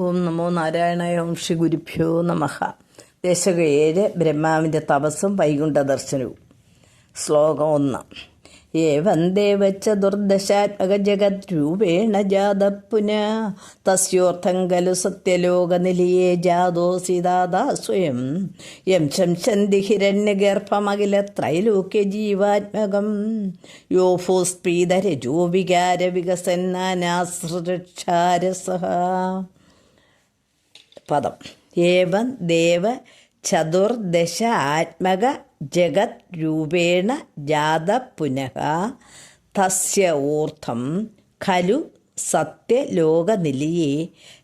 ഓം നമോ നാരായണായ ഓം ശ്രീ ഗുരുഭ്യോ നമഹ ദശക ഏഴ് ബ്രഹ്മാവിന്റെ തപസ്സും വൈകുണ്ഠ ദർശനവും. ശ്ലോകം ഒന്ന്. ഏവം ജഗത് രൂപേണ ജാത പുന തസ്യോർത്ഥം ഖലു സത്യലോകനിലയേ ജാതോസിദാദാ സ്വയം. യം ഹിരണ്യ ഹിരണ്യഗർഭമഖില ത്രൈലോക്യ ജീവാത്മകം. യോ യോഫോസ്പീതരജോ വികാര വികസന്നാനാസൃക്ഷാരസഹ പദം. ഏവം ദേവ ചതുർദശ ആത്മക ജഗത് രൂപേണ ജാത പുനഃ തസ്യ ഊർധം ഖലു സത്യലോകനിലയെ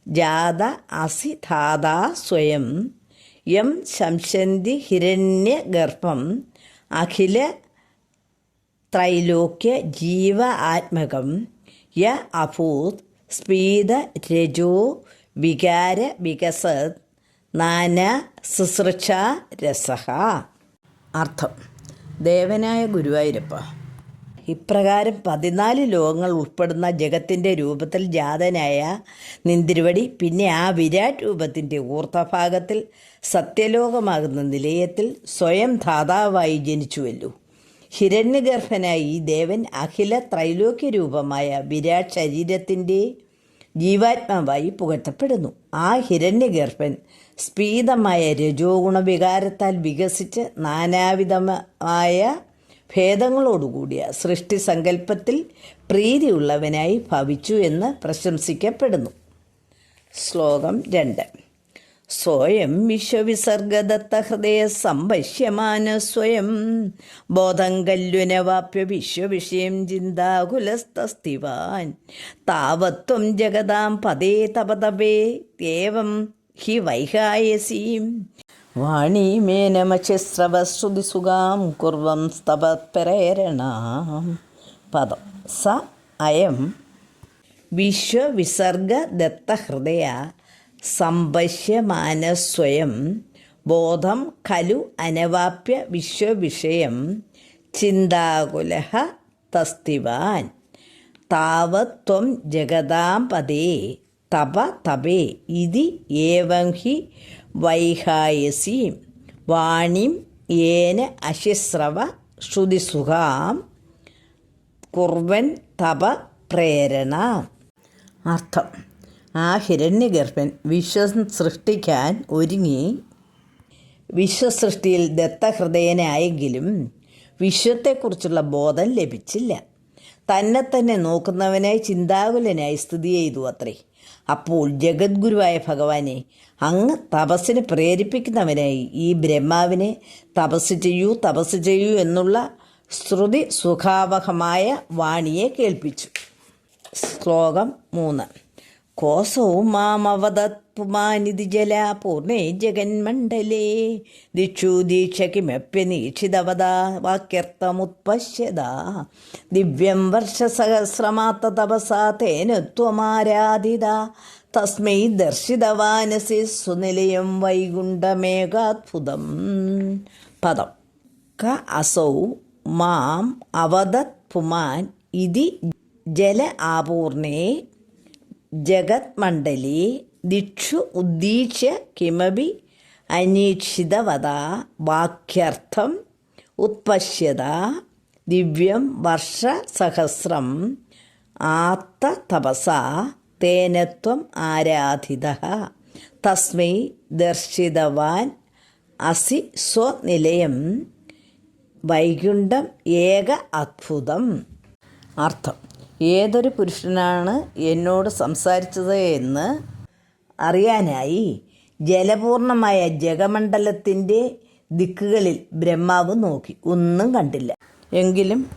ജാത അസി ധാതാ സ്വയം. യം ശംസന്തി ഹിരണ്യഗർഭം അഖില ത്രൈലോക്യ ജീവ ആത്മകം. യ അഭൂത് സ്പീത രജോ വികാര വികസത് നാന ശുശ്രൂഷ രസഹ. അർത്ഥം. ദേവനായ ഗുരുവായൂരപ്പ. ഇപ്രകാരം പതിനാല് ലോകങ്ങൾ ഉൾപ്പെടുന്ന ജഗത്തിന്റെ രൂപത്തിൽ ജാതനായ നിന്തിരുവടി പിന്നെ ആ വിരാട് രൂപത്തിന്റെ ഊർദ്ധഭാഗത്തിൽ സത്യലോകമാകുന്ന നിലയത്തിൽ സ്വയം ധാതാവായി ജനിച്ചുവല്ലോ. ഹിരണ്യഗർഭനായ ഈ ദേവൻ അഖില ത്രൈലോക്യ രൂപമായ വിരാട് ശരീരത്തിന്റെ ജീവാത്മാവായി പുകഴ്ത്തപ്പെടുന്നു. ആ ഹിരണ്യഗർഭൻ സ്പീതമായ രജോ ഗുണവികാരത്താൽ വികസിച്ച് നാനാവിധമായ ഭേദങ്ങളോടുകൂടിയ സൃഷ്ടി സങ്കല്പത്തിൽ പ്രീതിയുള്ളവനായി ഭവിച്ചു എന്ന് പ്രശംസിക്കപ്പെടുന്നു. ശ്ലോകം രണ്ട്. സ്വയം വിശ്വവിസർഗദത്ത ഹൃദയ സംപശ്യമാന സ്വയം. ബോധം കല്ലുനവാപ്യ വിശ്വവിഷയം ചിന്താകുലസ്തസ്തിവാൻ. താവത്വം ജഗതാം പദേ തപതപേ ദേവം ഹി വൈഹായസീം. വാണീമേനമശ്രവശ്രുതിസുഖാം കുർവം സ്തവപ്രേരണാം പദം. സ അയം. വിശ്വവിസർഗദത്തഹൃദയ സംപശ്യമാനസ്വയം ബോധം ഖലു അനവാപ്യ വിശ്വവിഷയം. ചിന്താകുല തസ്തിവാൻ. താവത്വം ജഗതാം പദേ തപ തപേ. ഇതി ഏവം ഹി വൈഹായസി. വാണിം ഏന അശിസ്രവ ശ്രുതിസുഖാം. കുർവൻ തപ പ്രേരണ. അർത്ഥം. ആ ഹിരണ്യഗർഭൻ വിശ്വം സൃഷ്ടിക്കാൻ ഒരുങ്ങി. വിശ്വസൃഷ്ടിയിൽ ദത്തഹൃദയനായെങ്കിലും വിശ്വത്തെക്കുറിച്ചുള്ള ബോധം ലഭിച്ചില്ല. തന്നെ തന്നെ നോക്കുന്നവനായി ചിന്താകുലനായി സ്ഥിതി ചെയ്തു അത്രേ. അപ്പോൾ ജഗദ്ഗുരുവായ ഭഗവാനെ അങ്ങ് തപസ്സിനെ പ്രേരിപ്പിക്കുന്നവനായി ഈ ബ്രഹ്മാവിനെ തപസ് ചെയ്യൂ തപസ് ചെയ്യൂ എന്നുള്ള ശ്രുതി സുഖാവഹമായ വാണിയെ കേൾപ്പിച്ചു. ശ്ലോകം മൂന്ന്. കോസവും ജലാ പൂർണേ ജഗന്മണ്ഡലേ. ദിക്ഷു ദീക്ഷ കിമപ്യനീക്ഷിതവദ വാക്യർത്ഥമുത്പശ്യത. ദിവ്യം വർഷസഹസ്രമാത്ത തപസാ തേന ത്വമാരാധിത തസ്മൈ ദർശിതവാനസി സുനിലയം വൈകുണ്ഠമേകാത്ഭുതം. പദം. ക അസൗ മാം അവദത് പുമാൻ ഇതി ജല ആപൂർണേ ജഗത്മണ്ഡലി ദിക്ഷു ഉദ്ദീശ്യ കിമപി അനീക്ഷിതവത വാക്യർത്ഥം ഉത്പശ്യത ദിവ്യം വർഷസഹസ്രം ആത്ത തപസ തേനത്വം ആരാധിത. തസ്മൈ ദർശിതവാൻ അസി സ്വനിലയം വൈകുണ്ഠം ഏക അത്ഭുതം. അർത്ഥം. ഏതൊരു പുരുഷനാണ് എന്നോട് സംസാരിച്ചത് എന്ന് അറിയാനായി ജലപൂർണമായ ജഗമണ്ഡലത്തിന്റെ ദിക്കുകളിൽ ബ്രഹ്മാവ് നോക്കി. ഒന്നും കണ്ടില്ല. എങ്കിലും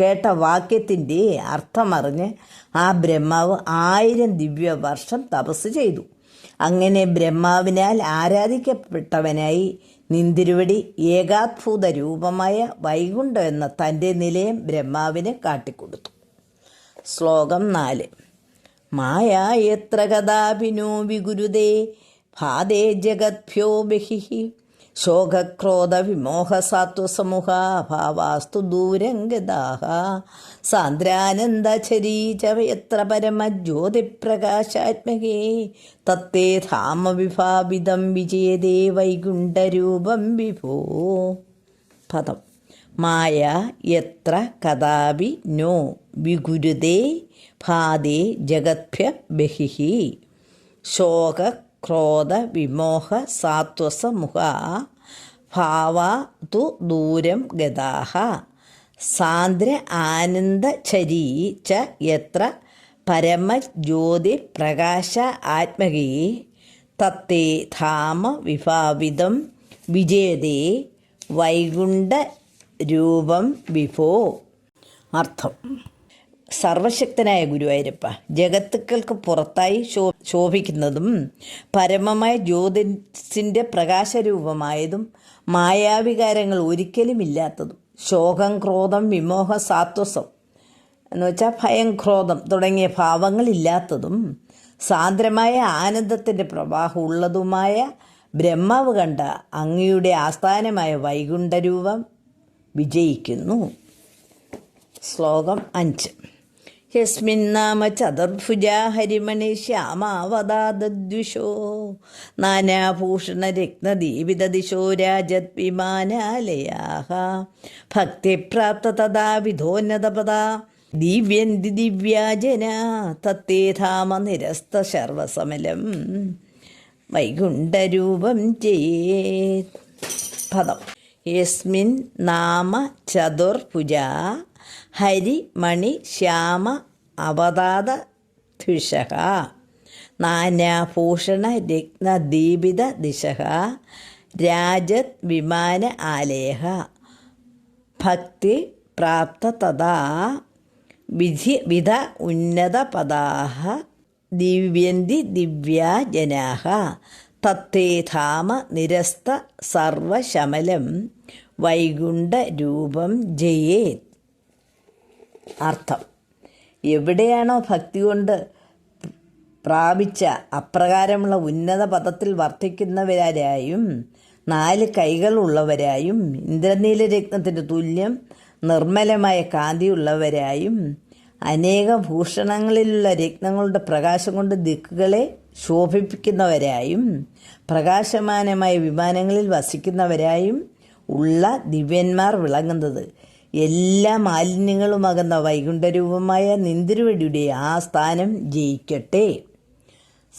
കേട്ട വാക്യത്തിന്റെ അർത്ഥമറിഞ്ഞ് ആ ബ്രഹ്മാവ് ആയിരം ദിവ്യ വർഷം തപസ് ചെയ്തു. അങ്ങനെ ബ്രഹ്മാവിനാൽ ആരാധിക്കപ്പെട്ടവനായി നിന്തിരുവടി ഏകാത്ഭുത രൂപമായ വൈകുണ്ഠം എന്ന തന്റെ നിലയം ബ്രഹ്മാവിനെ കാട്ടിക്കൊടുത്തു. ശ്ലോകം നാല്. മായ എത്ര കഥാഭിനോ വിഗുരുതേ ഭാതേ ജഗത്ഭ്യോ ബഹിഹി ശോകക്രോധ വിമോഹ ഭാവാസ്തു ദൂരം ഗതാഹ സാന്ദ്രാനന്ദചരീചവ എത്ര പരമജ്യോതിപ്രകാശാത്മകേ. തത്തേ ധാമവിഭാവിതം വിജയതേ വൈകുണ്ഠരൂപം വിഭോ. പദം. മായ എത്ര കഥാപി നോ വിഗുരുതേ ഭാതേ ജഗത്ഭ്യ ബഹിഹി ശോക ക്രോധ വിമോഹ സാത്വസമുഖ ഭാവ തു ദൂരം ഗതാഹ സാന്ദ്ര ആനന്ദചരീ ച എത്ര പരമജ്യോതി പ്രകാശ ആത്മകേ. തത്തേ ധാമ വിഭാവിതം വിജയതേ വൈകുണ്ഠ രൂപം വിഭോ അർത്ഥം. സർവശക്തനായ ഗുരുവായൂരപ്പ ജഗത്തുക്കൾക്ക് പുറത്തായി ശോ ശോഭിക്കുന്നതും പരമമായ ജ്യോതിസിന്റെ പ്രകാശരൂപമായതും മായാവികാരങ്ങൾ ഒരിക്കലും ഇല്ലാത്തതും ശോകം ക്രോധം വിമോഹ സാത്വസം എന്ന് വെച്ചാൽ ഭയം ക്രോധം തുടങ്ങിയ ഭാവങ്ങളില്ലാത്തതും സാന്ദ്രമായ ആനന്ദത്തിന്റെ പ്രവാഹം ഉള്ളതുമായ ബ്രഹ്മാവ് കണ്ട അങ്ങയുടെ ആസ്ഥാനമായ വൈകുണ്ഠരൂപം വിജയിക്കുന്നു. ശ്ലോകം അഞ്ച്. യസ്മിന്നാമ ചതുർഭുജ ഹരിമണി ശ്യാമാവതാദ്വിഷോ നാനാഭൂഷണ രത്നദീപിതദിശോ രാജത് വിമാനാലയാഹ ഭക്തിപ്രാപ്ത തഥാ വിധോന്നതപദ. ദിവ്യന്തി ദിവ്യാജന തത്തേധാമ നിരസ്ത ശർവസമലം വൈകുണ്ഠരൂപം ചെയ്യേ പദം. യസ്മിൻ നാമ ചതുർഭുജ ഹരിമണി ശ്യാമ അവതാത ദ്വിഷ നാനാഭൂഷണ രത്നദീപിത ദിശ രാജത് വിമാന ആലേഹ ഭക്തി പ്രാപ്ത തഥാ വിധി വിധ ഉന്നതപദാഹ ദിവ്യന്തി ദിവ്യാ ജനാഹ തത്തേ ധാമ നിരസ്ത സർവശമലം വൈകുണ്ഠരൂപം ജയേത്. അർത്ഥം എവിടെയാണോ ഭക്തി കൊണ്ട് പ്രാപിച്ച അപ്രകാരമുള്ള ഉന്നത പദത്തിൽ വർദ്ധിക്കുന്നവരായും നാല് കൈകളുള്ളവരായും ഇന്ദ്രനീല രത്നത്തിന്റെ തുല്യം നിർമ്മലമായ കാന്തിയുള്ളവരായും അനേക ഭൂഷണങ്ങളിലുള്ള രത്നങ്ങളുടെ പ്രകാശം കൊണ്ട് ദിക്കുകളെ ശോഭിപ്പിക്കുന്നവരായും പ്രകാശമാനമായ വിമാനങ്ങളിൽ വസിക്കുന്നവരായും ഉള്ള ദിവ്യന്മാർ വിളങ്ങുന്നത് എല്ലാ മാലിന്യങ്ങളുമകുന്ന വൈകുണ്ഠരൂപമായ നിന്തിരുവടിയുടെ ആ സ്ഥാനം ജയിക്കട്ടെ.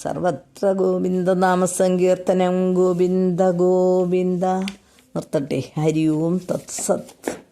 സർവത്ര ഗോവിന്ദനാമസങ്കീർത്തനം ഗോവിന്ദ ഗോവിന്ദ. നിർത്തട്ടെ. ഹരി ഓം തത്സത്.